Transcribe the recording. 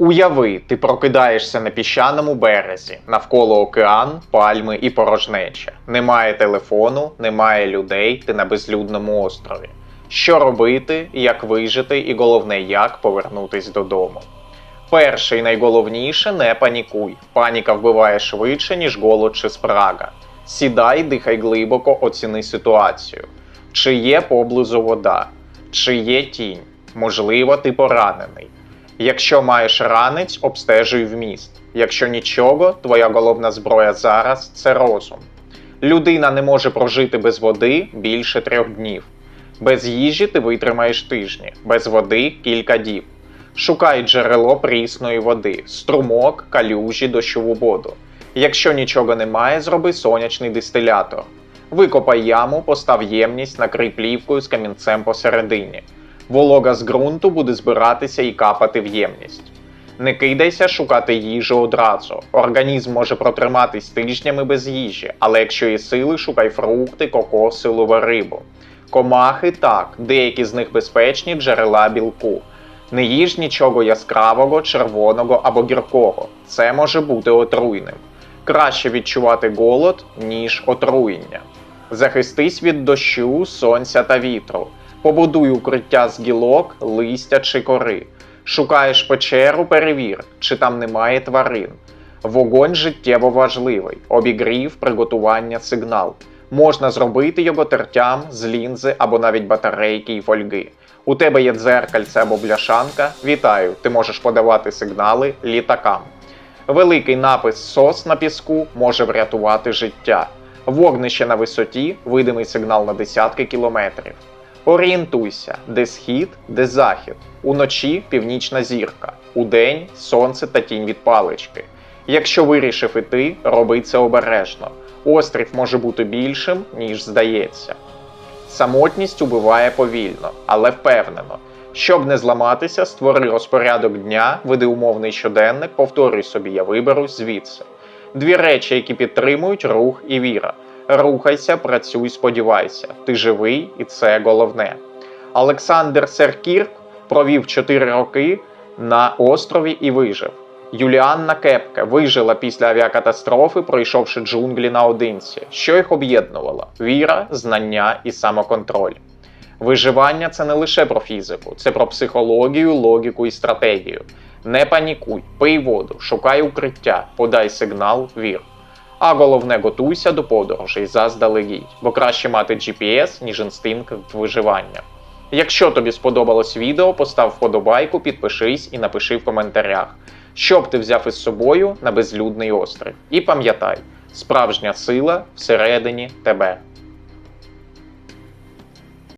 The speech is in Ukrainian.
Уяви, ти прокидаєшся на піщаному березі, навколо океан, пальми і порожнеча. Немає телефону, немає людей, ти на безлюдному острові. Що робити, як вижити, і головне, як повернутись додому. Перше і найголовніше не панікуй. Паніка вбиває швидше, ніж голод чи спрага. Сідай, дихай глибоко, оціни ситуацію. Чи є поблизу вода, чи є тінь, можливо, ти поранений. Якщо маєш ранець, обстежуй вміст. Якщо нічого, твоя головна зброя зараз це розум. Людина не може прожити без води більше трьох днів. Без їжі ти витримаєш тижні, без води кілька діб. Шукай джерело прісної води, струмок, калюжі, дощову воду. Якщо нічого немає, зроби сонячний дистилятор. Викопай яму, постав ємність, накрий плівкою з камінцем посередині. Волога з ґрунту буде збиратися і капати в ємність. Не кидайся шукати їжу одразу. Організм може протриматись тижнями без їжі, але якщо є сили, шукай фрукти, кокос, силову рибу. Комахи так, деякі з них безпечні джерела білку. Не їж нічого яскравого, червоного або гіркого. Це може бути отруйним. Краще відчувати голод, ніж отруєння. Захистись від дощу, сонця та вітру. Побудуй укриття з гілок, листя чи кори. Шукаєш печеру, перевір, чи там немає тварин. Вогонь життєво важливий, обігрів, приготування, сигнал. Можна зробити його тертям з лінзи або навіть батарейки і фольги. У тебе є дзеркальце або бляшанка. Вітаю! Ти можеш подавати сигнали літакам. Великий напис СОС на піску може врятувати життя. Вогнище на висоті, видимий сигнал на десятки кілометрів. Орієнтуйся, де схід, де захід. Уночі північна зірка, удень сонце та тінь від палички. Якщо вирішив іти, роби це обережно. Острів може бути більшим, ніж здається. Самотність убиває повільно, але впевнено. Щоб не зламатися, створи розпорядок дня, веди умовний щоденник, повторюй собі, я виберусь звідси. Дві речі, які підтримують рух і віра. Рухайся, працюй, сподівайся. Ти живий, і це головне. Олександр Серкірк провів 4 роки на острові і вижив. Юліанна Кепке вижила після авіакатастрофи, пройшовши джунглі наодинці. Що їх об'єднувало? Віра, знання і самоконтроль. Виживання це не лише про фізику, це про психологію, логіку і стратегію. Не панікуй, пий воду, шукай укриття, подай сигнал, вір. А головне, готуйся до подорожей заздалегідь, бо краще мати GPS, ніж інстинкт виживання. Якщо тобі сподобалось відео, постав вподобайку, підпишись і напиши в коментарях, що б ти взяв із собою на безлюдний острів. І пам'ятай, справжня сила всередині тебе.